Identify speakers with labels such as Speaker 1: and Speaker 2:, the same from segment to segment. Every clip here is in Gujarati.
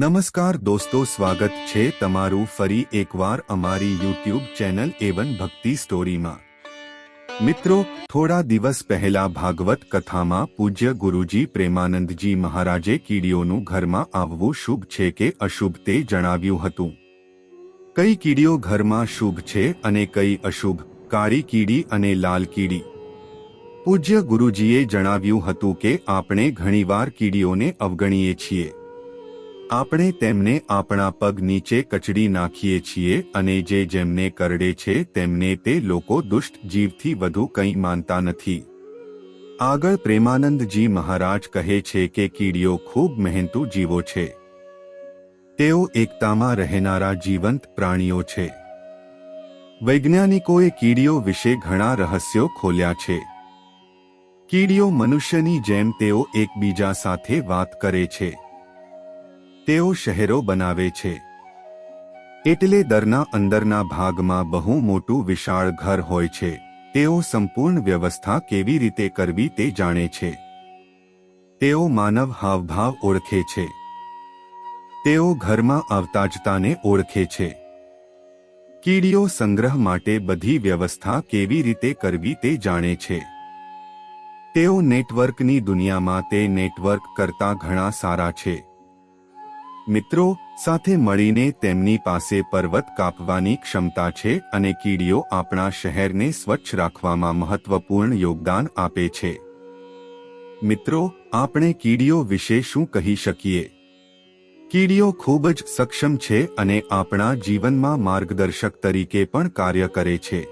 Speaker 1: નમસ્કાર દોસ્તો, સ્વાગત છે તમારું ફરી એકવાર અમારી યુટ્યુબ ચેનલ એવન ભક્તિ સ્ટોરીમાં. મિત્રો, થોડા દિવસ પહેલા ભાગવત કથામાં પૂજ્ય ગુરુજી પ્રેમાનંદજી મહારાજે કીડીઓનું ઘરમાં આવવું શુભ છે કે અશુભ તે જણાવ્યું હતું. કઈ કીડીઓ ઘરમાં શુભ છે અને કઈ અશુભ? કાળી કીડી અને લાલ કીડી. પૂજ્ય ગુરુજીએ જણાવ્યું હતું કે આપણે ઘણીવાર કીડીઓને અવગણીએ છીએ. આપણે તેમને આપણા પગ નીચે કચડી નાખીએ છીએ અને જે જેમને કરડે છે તેમને તે લોકો દુષ્ટ જીવથી વધુ કંઈ માનતા નથી. આગળ પ્રેમાનંદજી મહારાજ કહે છે કે કીડીઓ ખૂબ મહેનતુ જીવો છે. તેઓ એકતામાં રહેનારા જીવંત પ્રાણીઓ છે. વૈજ્ઞાનિકોએ કીડીઓ વિશે ઘણા રહસ્યો ખોલ્યા છે. કીડીઓ મનુષ્યની જેમ તેઓ એકબીજા સાથે વાત કરે છે. તેઓ શહેરો બનાવે છે. એટલે દરના અંદરના ભાગમાં બહુ મોટું વિશાળ ઘર હોય છે. તેઓ સંપૂર્ણ વ્યવસ્થા કેવી રીતે કરવી તે જાણે છે. તેઓ માનવ હાવભાવ ઓળખે છે. તેઓ ઘરમાં આવતા જતાને ઓળખે છે. કીડીઓ સંગ્રહ માટે બધી વ્યવસ્થા કેવી રીતે કરવી તે જાણે છે. તેઓ નેટવર્કની દુનિયામાં તે નેટવર્ક કરતા ઘણા સારા છે. મિત્રો, સાથે મળીને તેમની પાસે પર્વત કાપવાની ક્ષમતા છે અને કીડીઓ આપણા શહેરને સ્વચ્છ રાખવામાં મહત્વપૂર્ણ યોગદાન આપે છે. મિત્રો, આપણે કીડીઓ વિશે શું કહી શકીએ? કીડીઓ ખૂબ જ સક્ષમ છે અને આપણા જીવનમાં માર્ગદર્શક તરીકે પણ કાર્ય કરે છે.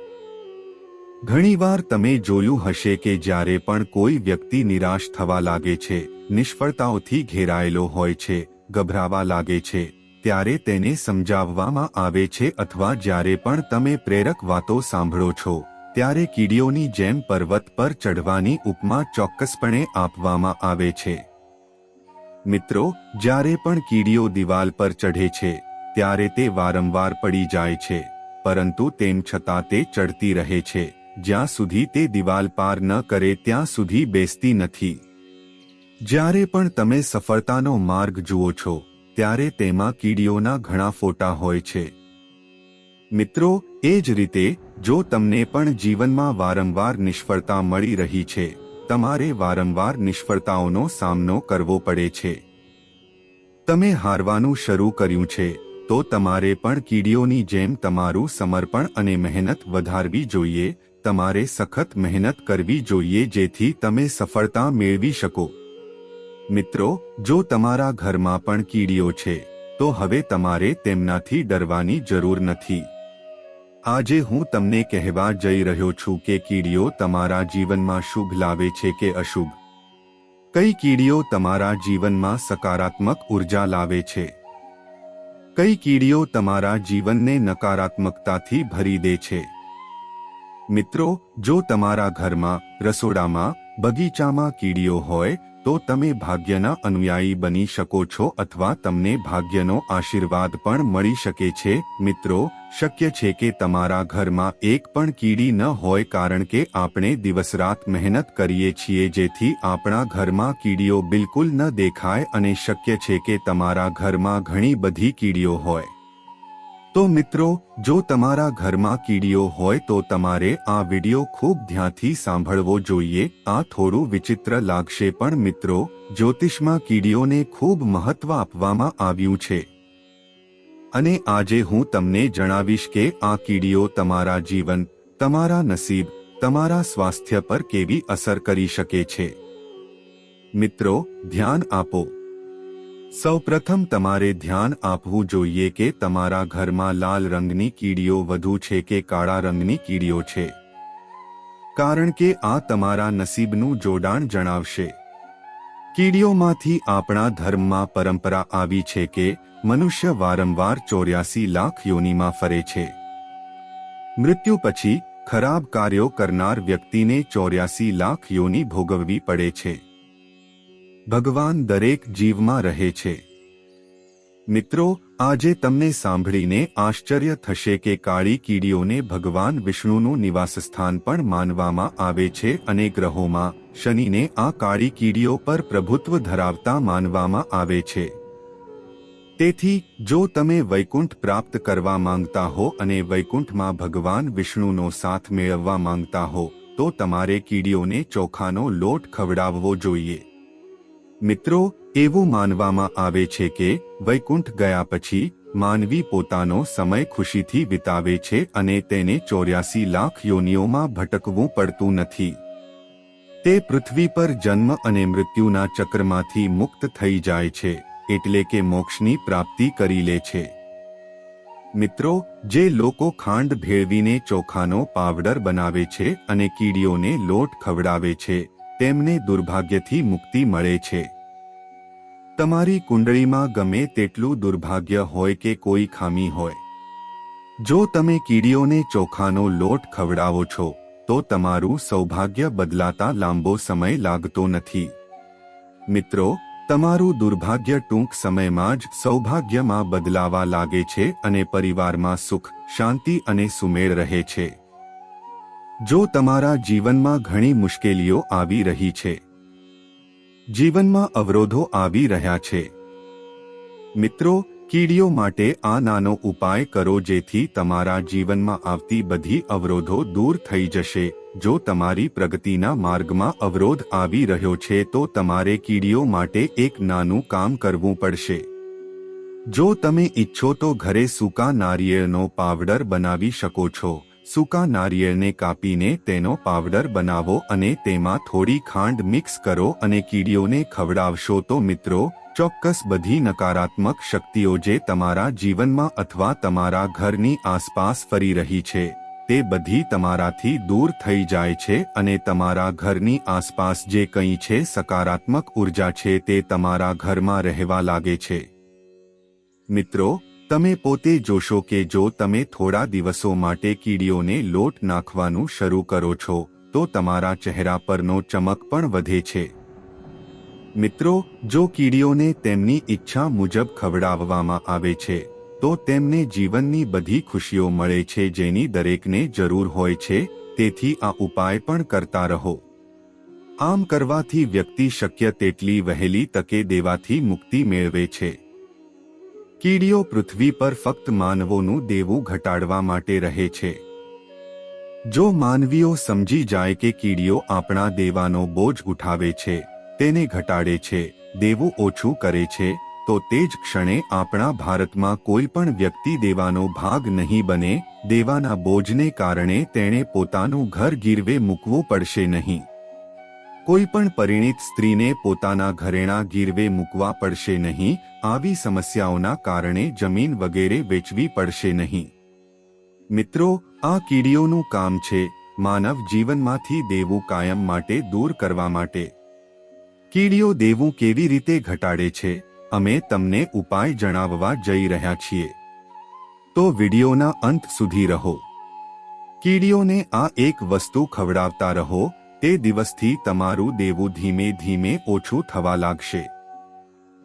Speaker 1: ઘણીવાર તમે જોયું હશે કે જ્યારે પણ કોઈ વ્યક્તિ નિરાશ થવા લાગે છે, નિષ્ફળતાઓથી ઘેરાયેલો હોય છે ગભરાવા લાગે છે, ત્યારે તેને સમજાવવામાં આવે છે અથવા જ્યારે પણ તમે પ્રેરક વાતો સાંભળો છો, ત્યારે કીડીઓની જેમ પર્વત પર ચઢવાની ઉપમા ચોક્કસપણે આપવામાં આવે છે. મિત્રો, જ્યારે પણ કીડીઓ દિવાલ પર ચઢે છે, ત્યારે તે વારંવાર પડી જાય છે, પરંતુ તેમ છતાં તે ચડતી રહે છે, જ્યાં સુધી તે દિવાલ પાર ન કરે ત્યાં સુધી બેસતી નથી. જ્યારે પણ તમે સફળતાનો માર્ગ જુઓ છો, ત્યારે તેમાં કીડીઓના ઘણા ફોટા હોય છે. મિત્રો, એ જ રીતે, જો તમને પણ જીવનમાં વારંવાર નિષ્ફળતા મળી રહી છે, તમારે વારંવાર નિષ્ફળતાઓનો સામનો કરવો પડે છે. તમે હારવાનું શરૂ કર્યું છે, તો તમારે પણ કીડીઓની જેમ તમારું સમર્પણ અને મહેનત વધારવી જોઈએ, તમારે સખત મહેનત કરવી જોઈએ જેથી તમે સફળતા મેળવી શકો. મિત્રો, જો તમારા ઘરમાં પણ કીડીઓ છે, તો હવે તમારે તેમનાથી ડરવાની જરૂર નથી. આજે હું તમને કહેવા જઈ રહ્યો છું કે કીડીઓ તમારા જીવનમાં શુભ લાવે છે કે અશુભ. કઈ કીડીઓ તમારા જીવનમાં સકારાત્મક ઊર્જા લાવે છે? કઈ કીડીઓ તમારા જીવનને નકારાત્મકતાથી ભરી દે છે? મિત્રો, જો તમારા ઘરમાં, રસોડામાં, બગીચામાં કીડીઓ હોય તો તમે ભાગ્યના અનુયાયી બની શકો છો અથવા તમને ભાગ્યનો આશીર્વાદ પણ મળી શકે છે. મિત્રો, શક્ય છે કે તમારા ઘરમાં એક પણ કીડી ન હોય કારણ કે આપણે દિવસરાત મહેનત કરીએ છીએ જેથી આપણા ઘરમાં કીડીઓ બિલકુલ ન દેખાય અને શક્ય છે કે તમારા ઘરમાં ઘણી બધી કીડીઓ હોય. તો મિત્રો, જો તમારા ઘરમાં કીડીઓ હોય તો તમારે આ વિડિયો ખૂબ ધ્યાનથી સાંભળવો જોઈએ. આ થોડું વિચિત્ર લાગશે પણ મિત્રો, જ્યોતિષમાં કીડીઓને ખૂબ મહત્વ આપવામાં આવ્યું છે. અને આજે હું તમને જણાવીશ કે આ કીડીઓ તમારા જીવન, તમારા નસીબ, તમારા સ્વાસ્થ્ય પર કેવી અસર કરી શકે છે. મિત્રો, ધ્યાન આપો. સૌપ્રથમ તમારે ધ્યાન આપવું જોઈએ કે તમારા ઘરમાં લાલ રંગની કીડીઓ વધુ છે કે કાળા રંગની કીડીઓ છે. કારણ કે આ તમારા નસીબનું જોડાણ જણાવશે. કીડીઓમાંથી આપણા ધર્મમાં પરંપરા આવી છે કે મનુષ્ય વારંવાર ચોર્યાસી લાખ યોનીમાં ફરે છે. મૃત્યુ પછી ખરાબ કાર્યો કરનાર વ્યક્તિને ચોર્યાસી લાખ યોની ભોગવવી પડે છે. ભગવાન દરેક જીવમાં રહે છે. મિત્રો, આજે તમને સાંભળીને આશ્ચર્ય થશે કે કાળી કીડીઓને ભગવાન વિષ્ણુનું નિવાસસ્થાન પણ માનવામાં આવે છે અને ગ્રહોમાં શનિને આ કાળી કીડીઓ પર પ્રભુત્વ ધરાવતા માનવામાં આવે છે. તેથી, જો તમે વૈકુંઠ પ્રાપ્ત કરવા માંગતા હો અને વૈકુંઠમાં ભગવાન વિષ્ણુનો સાથ મેળવવા માંગતા હો, તો તમારે કીડીઓને ચોખાનો લોટ ખવડાવવો જોઈએ. મિત્રો, એવું માનવામાં આવે છે કે, વૈકુંઠ ગયા પછી, માનવી પોતાનો સમય ખુશીથી વિતાવે છે અને તેને ચોર્યાસી લાખ યોનિઓમાં ભટકવું પડતું નથી. તે પૃથ્વી પર જન્મ અને મૃત્યુના ચક્રમાંથી મુક્ત થઈ જાય છે, એટલે કે મોક્ષની પ્રાપ્તિ કરી લે છે. મિત્રો, જે લોકો ખાંડ ભેળવીને ચોખાનો પાવડર બનાવે છે અને કીડીઓને લોટ ખવડાવે છે તેમને દુર્ભાગ્યથી મુક્તિ મળે છે. તમારી કુંડળીમાં ગમે તેટલું દુર્ભાગ્ય હોય કે કોઈ ખામી હોય. જો તમે કીડીઓને ચોખાનો લોટ ખવડાવો છો, તો તમારું સૌભાગ્ય બદલાતા લાંબો સમય લાગતો નથી. મિત્રો, તમારું દુર્ભાગ્ય ટૂંક સમયમાં જ સૌભાગ્યમાં બદલાવા લાગે છે અને પરિવારમાં સુખ, શાંતિ અને સુમેળ રહે છે. જો તમારા જીવનમાં ઘણી મુશ્કેલીઓ આવી રહી છે, જીવનમાં અવરોધો આવી રહ્યા છે. મિત્રો, કીડીઓ માટે આ નાનો ઉપાય કરો જેથી તમારા જીવનમાં આવતી બધી અવરોધો દૂર થઈ જશે. જો તમારી પ્રગતિના માર્ગમાં અવરોધ આવી રહ્યો છે, તો તમારે કીડીઓ માટે એક નાનું કામ કરવું પડશે. જો તમે ઈચ્છો તો ઘરે સૂકા નારિયેળનો પાવડર બનાવી શકો છો. સૂકા નારિયેળને કાપીને તેનો પાવડર બનાવો અને તેમાં થોડી ખાંડ મિક્સ કરો અને કીડીઓને ખવડાવશો તો મિત્રો, ચોક્કસ બધી નકારાત્મક શક્તિઓ જે તમારા જીવનમાં અથવા તમારા ઘરની આસપાસ ફરી રહી છે, તે બધી તમારાથી દૂર થઈ જાય છે અને તમારા ઘરની આસપાસ જે કંઈ છે સકારાત્મક ઊર્જા છે તે તમારા ઘરમાં રહેવા લાગે છે. મિત્રો તમે પોતે જોશો કે જો તમે થોડા દિવસો માટે કીડીઓને લોટ નાખવાનું શરૂ કરો છો, તો તમારા ચહેરા પરનો ચમક પણ વધે છે. મિત્રો, જો કીડીઓને તેમની ઈચ્છા મુજબ ખવડાવવામાં આવે છે, તો તેમને જીવનની બધી ખુશીઓ મળે છે જેની દરેકને જરૂર હોય છે, તેથી આ ઉપાય પણ કરતા રહો. આમ કરવાથી વ્યક્તિ શક્ય તેટલી વહેલી તકે દેવાથી મુક્તિ મેળવે છે. કીડીઓ પૃથ્વી પર ફક્ત માનવોનું દેવું ઘટાડવા માટે રહે છે. જો માનવીઓ સમજી જાય કે કીડીઓ આપણા દેવાનો બોજ ઉઠાવે છે, તેને ઘટાડે છે, દેવું ઓછું કરે છે, તો તે જ ક્ષણે આપણા ભારતમાં કોઈ પણ વ્યક્તિ દેવાનો ભાગ નહીં બને, દેવાના બોજને કારણે તેણે પોતાનું ઘર ગીરવે મૂકવું પડશે નહીં. કોઈ પણ પરિણીત સ્ત્રીને પોતાના ઘરેણા ગીરવે મૂકવા પડશે નહીં, આવી સમસ્યાઓના કારણે જમીન વગેરે વેચવી પડશે નહીં. મિત્રો, આ કીડીઓનું કામ છે માનવ જીવનમાંથી દેવું કાયમ માટે દૂર કરવા માટે. કીડીઓ દેવું કેવી રીતે ઘટાડે છે, અમે તમને ઉપાય જણાવવા જઈ રહ્યા છીએ. તો વિડીયોના અંત સુધી રહો. કીડીઓને આ એક વસ્તુ ખવડાવતા રહો તે દિવસથી તમારું દેવું ધીમે ધીમે ઓછું થવા લાગશે.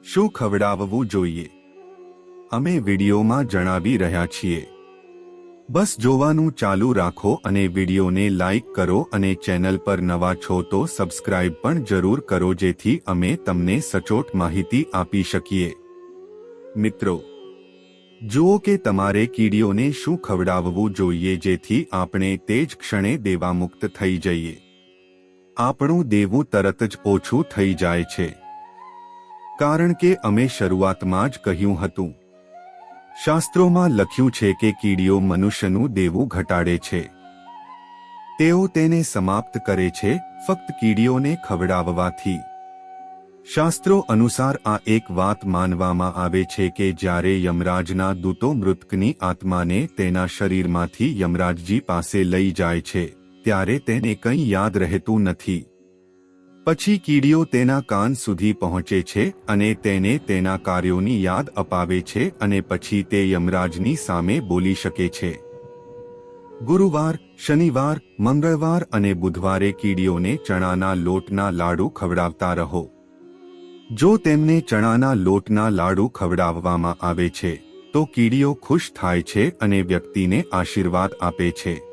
Speaker 1: શું ખવડાવવું જોઈએ? અમે વિડીયોમાં જણાવી રહ્યા છીએ. બસ જોવાનું ચાલુ રાખો અને વિડીયોને લાઇક કરો અને ચેનલ પર નવા છો તો સબસ્ક્રાઇબ પણ જરૂર કરો જેથી અમે તમને સચોટ માહિતી આપી શકીએ. મિત્રો, જુઓ કે તમારે કીડીઓને શું ખવડાવવું જોઈએ જેથી આપણે તે જ ક્ષણે દેવામુક્ત થઈ જઈએ. આપણું દેવું તરત જ ઓછું થઈ જાય છે. કારણ કે અમે શરૂઆતમાં જ કહ્યું હતું. શાસ્ત્રોમાં લખ્યું છે કે કીડીઓ મનુષ્યનું દેવું ઘટાડે છે. તેઓ તેને સમાપ્ત કરે છે ફક્ત કીડીઓને ખવડાવવાથી. શાસ્ત્રો અનુસાર આ એક વાત માનવામાં આવે છે કે જ્યારે યમરાજના દૂતો મૃતકની આત્માને તેના શરીરમાંથી યમરાજજી પાસે લઈ જાય છે ત્યારે તેને કંઈ યાદ રહેતું નથી. પછી કીડીઓ તેના કાન સુધી પહોંચે છે અને તેને તેના કાર્યોની યાદ અપાવે છે અને પછી તે યમરાજની સામે બોલી શકે છે. ગુરુવાર, શનિવાર, મંગળવાર અને બુધવારે કીડીઓને ચણાના લોટના લાડુ ખવડાવતા રહો. જો તેમને ચણાના લોટના લાડુ ખવડાવવામાં આવે છે, તો કીડીઓ ખુશ થાય છે અને વ્યક્તિને આશીર્વાદ આપે છે.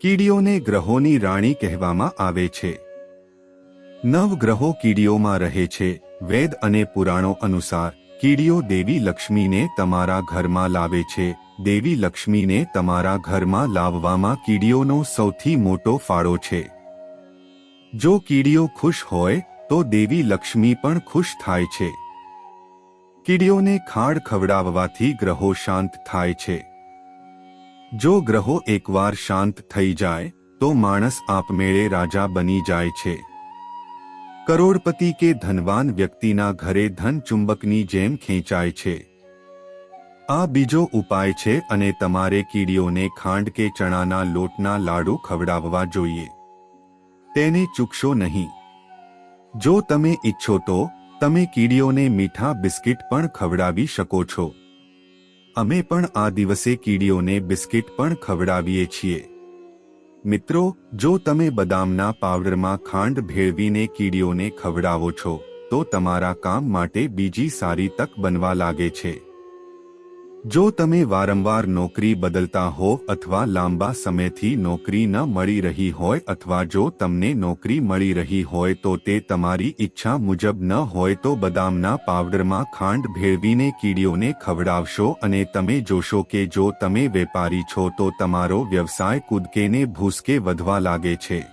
Speaker 1: કીડીઓને ગ્રહોની રાણી કહેવામાં આવે છે. નવ ગ્રહો કીડીઓમાં રહે છે. વેદ અને પુરાણો અનુસાર, કીડીઓ દેવી લક્ષ્મીને તમારા ઘરમાં લાવે છે. દેવી લક્ષ્મીને તમારા ઘરમાં લાવવામાં કીડીઓનો સૌથી મોટો ફાળો છે. જો કીડીઓ ખુશ હોય, તો દેવી લક્ષ્મી પણ ખુશ થાય છે. કીડીઓને ખાડ ખવડાવવાથી ગ્રહો શાંત થાય છે. જો ગ્રહો એકવાર શાંત થઈ જાય, તો માણસ આપમેળે રાજા બની જાય છે. કરોડપતિ કે ધનવાન વ્યક્તિના ઘરે ધન ચુંબકની જેમ ખેંચાય છે. આ બીજો ઉપાય છે અને તમારે કીડીઓને ખાંડ કે ચણાના લોટના લાડુ ખવડાવવા જોઈએ. તેને ચૂકશો નહીં. જો તમે ઈચ્છો તો, તમે કીડીઓને મીઠા બિસ્કિટ પણ ખવડાવી શકો છો. અમે પણ આ દિવસે કીડીઓને બિસ્કિટ પણ ખવડાવીએ છીએ. મિત્રો, જો તમે બદામના પાવડરમાં ખાંડ ભેળવીને કીડીઓને ખવડાવો છો, તો તમારા કામ માટે બીજી સારી તક બનવા લાગે છે. જો તમે વારંવાર નોકરી બદલતા હો અથવા લાંબા સમયથી નોકરી ન મળી રહી હોય અથવા જો તમને નોકરી મળી રહી હોય તો તે તમારી ઈચ્છા મુજબ ન હોય તો બદામના પાવડરમાં ખાંડ ભેળવીને કીડીઓને ખવડાવશો અને તમે જોશો કે જો તમે વેપારી છો તો તમારો વ્યવસાય કૂદકેને ભૂસકે વધવા લાગે છે.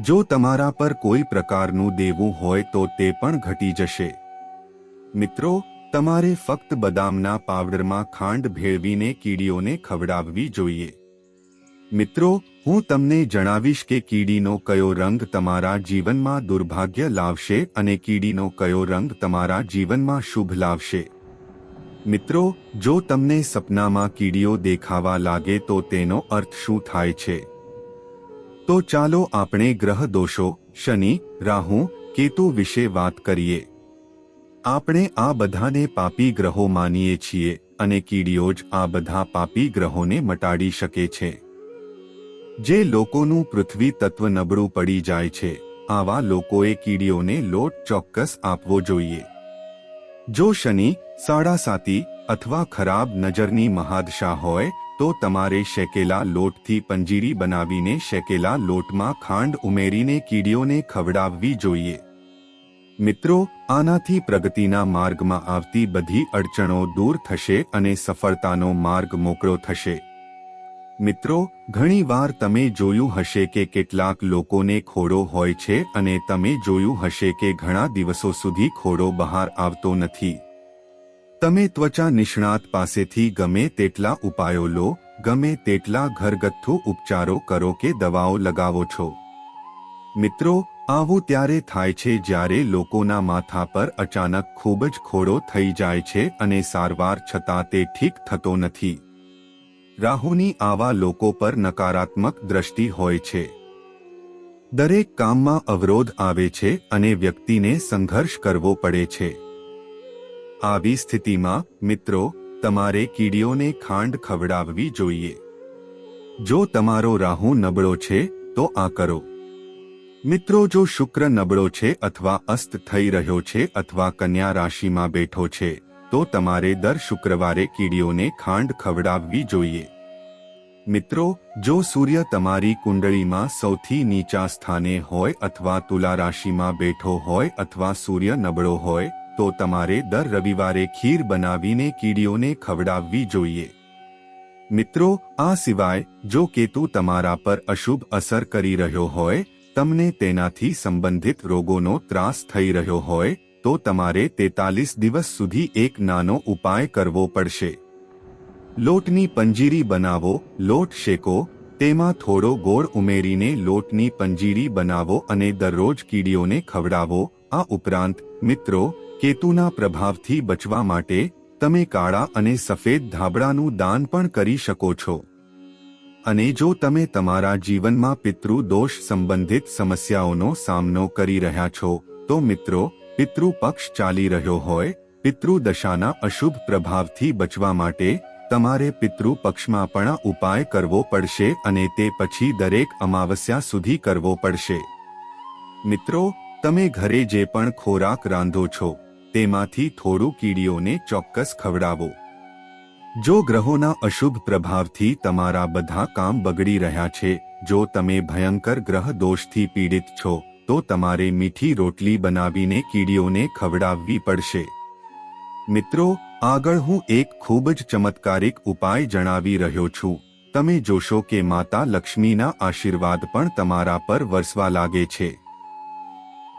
Speaker 1: જો તમારા પર કોઈ પ્રકારનું દેવું હોય તો તે પણ ઘટી જશે. મિત્રો તમારે ફક્ત બદામના પાવડરમાં ખાંડ ભેળવીને કીડીઓને ખવડાવવી જોઈએ. મિત્રો, હું તમને જણાવીશ કે કીડીનો કયો રંગ તમારા જીવનમાં દુર્ભાગ્ય લાવશે અને કીડીનો કયો રંગ તમારા જીવનમાં શુભ લાવશે. મિત્રો, જો તમને સપનામાં કીડીઓ દેખાવા લાગે તો તેનો અર્થ શું થાય છે? તો ચાલો આપણે ગ્રહ દોષો, શનિ, રાહુ, કેતુ વિશે વાત કરીએ. આપણે આ બધાને પાપી ગ્રહો માનીએ છીએ અને કીડીઓ જ આ બધા પાપી ગ્રહોને મટાડી શકે છે. જે લોકોનું પૃથ્વી તત્વ નબળું પડી જાય છે, આવા લોકોએ કીડીઓને લોટ ચોક્કસ આપવો જોઈએ. જો શનિ, સાડા સાતી અથવા ખરાબ નજરની મહાદશા હોય, તો તમારે શેકેલા લોટથી પંજીરી બનાવીને શેકેલા લોટમાં ખાંડ ઉમેરીને કીડીઓને ખવડાવવી જોઈએ. મિત્રો, આનાથી પ્રગતિના માર્ગમાં આવતી બધી અડચણો દૂર થશે અને સફળતાનો માર્ગ મોકળો થશે. મિત્રો, ઘણીવાર તમે જોયું હશે કે કેટલાક લોકોને ખોડો હોય છે અને તમે જોયું હશે કે ઘણા દિવસો સુધી ખોડો બહાર આવતો નથી. તમે ત્વચા નિષ્ણાત પાસેથી ગમે તેટલા ઉપાયો લો, ગમે તેટલા ઘરગથ્થુ ઉપચારો કરો કે દવાઓ લગાવો છો. મિત્રો આવું ત્યારે થાય છે જ્યારે લોકોના માથા પર અચાનક ખૂબ જ ખોડો થઈ જાય છે અને સારવાર છતાં તે ઠીક થતો નથી. રાહુની આવા લોકો પર નકારાત્મક દ્રષ્ટિ હોય છે. દરેક કામમાં અવરોધ આવે છે અને વ્યક્તિને સંઘર્ષ કરવો પડે છે. આવી સ્થિતિમાં, મિત્રો, તમારે કીડીઓને ખાંડ ખવડાવવી જોઈએ. જો તમારો રાહુ નબળો છે, તો આ કરો. મિત્રો, જો શુક્ર નબળો છે અથવા અસ્ત થઈ રહ્યો છે અથવા કન્યા રાશિમાં બેઠો છે, તો તમારે દર શુક્રવારે કીડીઓને ખાંડ ખવડાવવી જોઈએ. મિત્રો, જો સૂર્ય તમારી કુંડળીમાં સૌથી નીચા સ્થાને હોય અથવા તુલા રાશિમાં બેઠો હોય અથવા સૂર્ય નબળો હોય, તો તમારે દર રવિવારે ખીર બનાવીને કીડીઓને ખવડાવવી જોઈએ. મિત્રો, આ સિવાય, જો કેતુ તમારા પર અશુભ અસર કરી રહ્યો હોય તમને તેનાથી સંબંધિત રોગોનો ત્રાસ થઈ રહ્યો હોય, તો તમારે તેતાલીસ દિવસ સુધી એક નાનો ઉપાય કરવો પડશે. લોટની પંજીરી બનાવો, લોટ શેકો, તેમાં થોડો ગોળ ઉમેરીને લોટની પંજીરી બનાવો અને દરરોજ કીડીઓને ખવડાવો. આ ઉપરાંત, મિત્રો, કેતુના પ્રભાવથી બચવા માટે, તમે કાળા અને સફેદ ધાબળાનું દાન પણ કરી શકો છો. અને જો તમે તમારા જીવનમાં પિતૃ દોષ સંબંધિત સમસ્યાઓનો સામનો કરી રહ્યા છો, તો મિત્રો પિતૃ પક્ષ ચાલી રહ્યો હોય પિતૃ દશાના અશુભ પ્રભાવથી બચવા માટે તમારે પિતૃ પક્ષમાં પણ ઉપાય કરવો પડશે અને તે પછી દરેક અમાવસ્યા સુધી કરવો પડશે. મિત્રો, તમે ઘરે જે પણ ખોરાક રાંધો છો, તેમાંથી થોડું કીડીઓને ચોક્કસ ખવડાવો. જો ગ્રહોના અશુભ પ્રભાવથી તમારા બધા કામ બગડી રહ્યા છે, જો તમે ભયંકર ગ્રહ દોષથી પીડિત છો, તો તમારે મીઠી રોટલી બનાવીને કીડીઓને ખવડાવવી પડશે. મિત્રો, આગળ હું એક ખૂબ જ ચમત્કારિક ઉપાય જણાવી રહ્યો છું. તમે જોશો કે માતા લક્ષ્મીના આશીર્વાદ પણ તમારા પર વરસવા લાગે છે.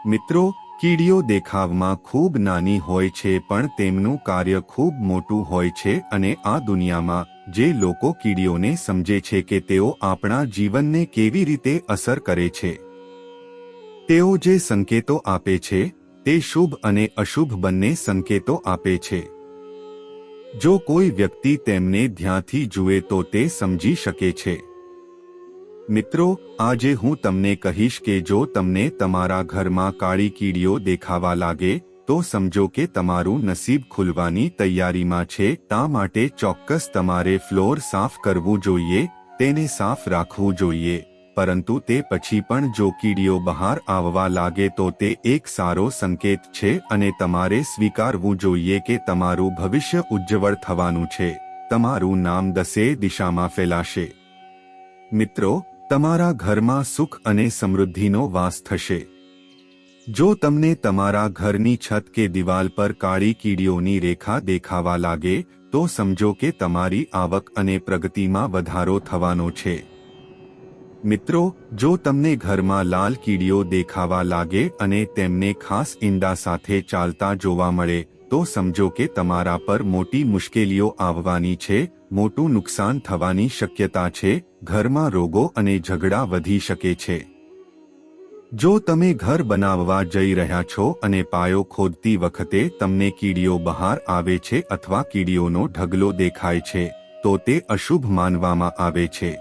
Speaker 1: મિત્રો કીડીઓ દેખાવમાં ખૂબ નાની હોય છે પણ તેમનું કાર્ય ખૂબ મોટું હોય છે અને આ દુનિયામાં જે લોકો કીડીઓને સમજે છે કે તેઓ આપણા જીવનને કેવી રીતે અસર કરે છે. તેઓ જે સંકેતો આપે છે, તે શુભ અને અશુભ બંને સંકેતો આપે છે. જો કોઈ વ્યક્તિ તેમને ધ્યાનથી જુએ તો તે સમજી શકે છે. મિત્રો, આજે હું તમને કહીશ કે જો તમને તમારા ઘરમાં કાળી કીડીઓ દેખાવા લાગે, તો સમજો કે તમારું નસીબ ખુલવાની તૈયારીમાં છે. તા માટે ચોક્કસ તમારે ફ્લોર સાફ કરવું જોઈએ, તેને સાફ રાખવું જોઈએ. પરંતુ તે પછી પણ જો કીડીઓ બહાર આવવા લાગે તો તે એક સારો સંકેત છે અને તમારે સ્વીકારવું જોઈએ કે તમારું ભવિષ્ય ઉજ્જવળ થવાનું છે. તમારું નામ દસે દિશામાં ફેલાશે. મિત્રો તમારા ઘરમાં સુખ અને સમૃદ્ધિનો વાસ થશે. જો તમને તમારા ઘરની છત કે દિવાલ પર કાળી કીડીઓની રેખા દેખાવા લાગે, તો સમજો કે તમારી આવક અને પ્રગતિમાં વધારો થવાનો છે. મિત્રો, જો તમને ઘરમાં લાલ કીડીઓ દેખાવા લાગે અને તેમને ખાસ ઈંડા સાથે ચાલતા જોવા મળે, તો સમજો કે તમારા પર મોટી મુશ્કેલીઓ આવવાની છે મોટું નુકસાન થવાની શક્યતા છે, ઘરમાં રોગો અને ઝઘડા વધી શકે છે. જો તમે ઘર બનાવવા જઈ રહ્યા છો અને પાયો ખોદતી વખતે તમને કીડીઓ બહાર આવે છે અથવા કીડીઓનો ઢગલો દેખાય છે, તો તે અશુભ માનવામાં આવે છે.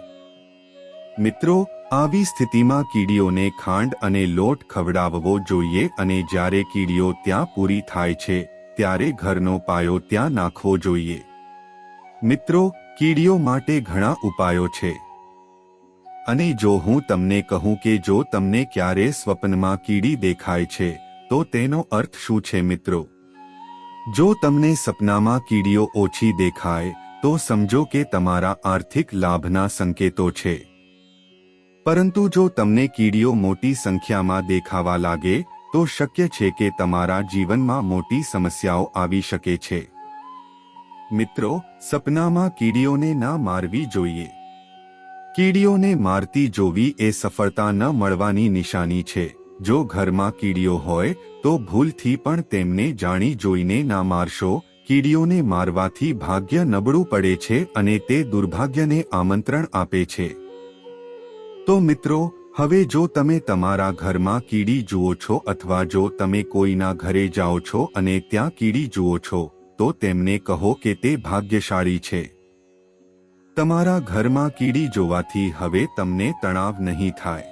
Speaker 1: મિત્રો, આવી સ્થિતિમાં કીડીઓને ખાંડ અને લોટ ખવડાવવો જોઈએ અને જ્યારે કીડીઓ ત્યાં પૂરી થાય છે, ત્યારે ઘરનો પાયો ત્યાં નાખવો જોઈએ. મિત્રો, કીડીઓ માટે ઘણા ઉપાયો છે. અને જો હું તમને કહું કે જો તમને ક્યારે સ્વપ્નમાં કીડી દેખાય છે, તો તેનો અર્થ શું છે મિત્રો? જો તમને સપનામાં કીડીઓ ઓછી દેખાય, તો સમજો કે તમારા આર્થિક લાભના સંકેતો છે. પરંતુ જો તમને કીડીઓ મોટી સંખ્યામાં દેખાવા લાગે, તો શક્ય છે કે તમારા જીવનમાં મોટી સમસ્યાઓ આવી શકે છે. મિત્રો, સપનામાં કીડીઓને ના મારવી જોઈએ. કીડીઓને મારતી જોવી એ સફળતા ન મળવાની નિશાની છે. જો ઘરમાં કીડીઓ હોય, તો ભૂલથી પણ તેમને જાણી જોઈને ના મારશો. કીડીઓને મારવાથી ભાગ્ય નબળું પડે છે અને તે દુર્ભાગ્યને આમંત્રણ આપે છે. તો મિત્રો, હવે જો તમે તમારા ઘરમાં કીડી જુઓ છો અથવા જો તમે કોઈના ઘરે જાઓ છો અને ત્યાં કીડી જુઓ છો તો તેમને કહો કે તે ભાગ્યશાળી છે. તમારા ઘરમાં કીડી જોવાથી હવે તમને તણાવ નહીં થાય.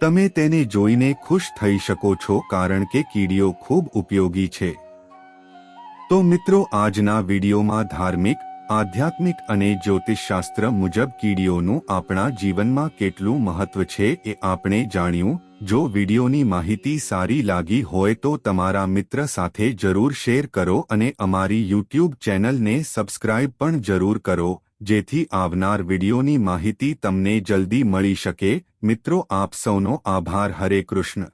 Speaker 1: તમે તેને જોઈને ખુશ થઈ શકો છો કારણ કે કીડીઓ ખૂબ ઉપયોગી છે. તો મિત્રો આજના વિડીયોમાં ધાર્મિક, આધ્યાત્મિક અને જ્યોતિષશાસ્ત્ર મુજબ કીડીઓનું આપણા જીવનમાં કેટલું મહત્વ છે એ આપણે જાણ્યું જો વિડીયોની માહિતી સારી લાગી હોય તો તમારા મિત્ર સાથે જરૂર શેર કરો અને અમારી યુટ્યુબ ચેનલને સબસ્ક્રાઇબ પણ જરૂર કરો, જેથી આવનાર વિડીયોની માહિતી તમને જલ્દી મળી શકે. મિત્રો, આપ સૌનો આભાર. હરે કૃષ્ણ.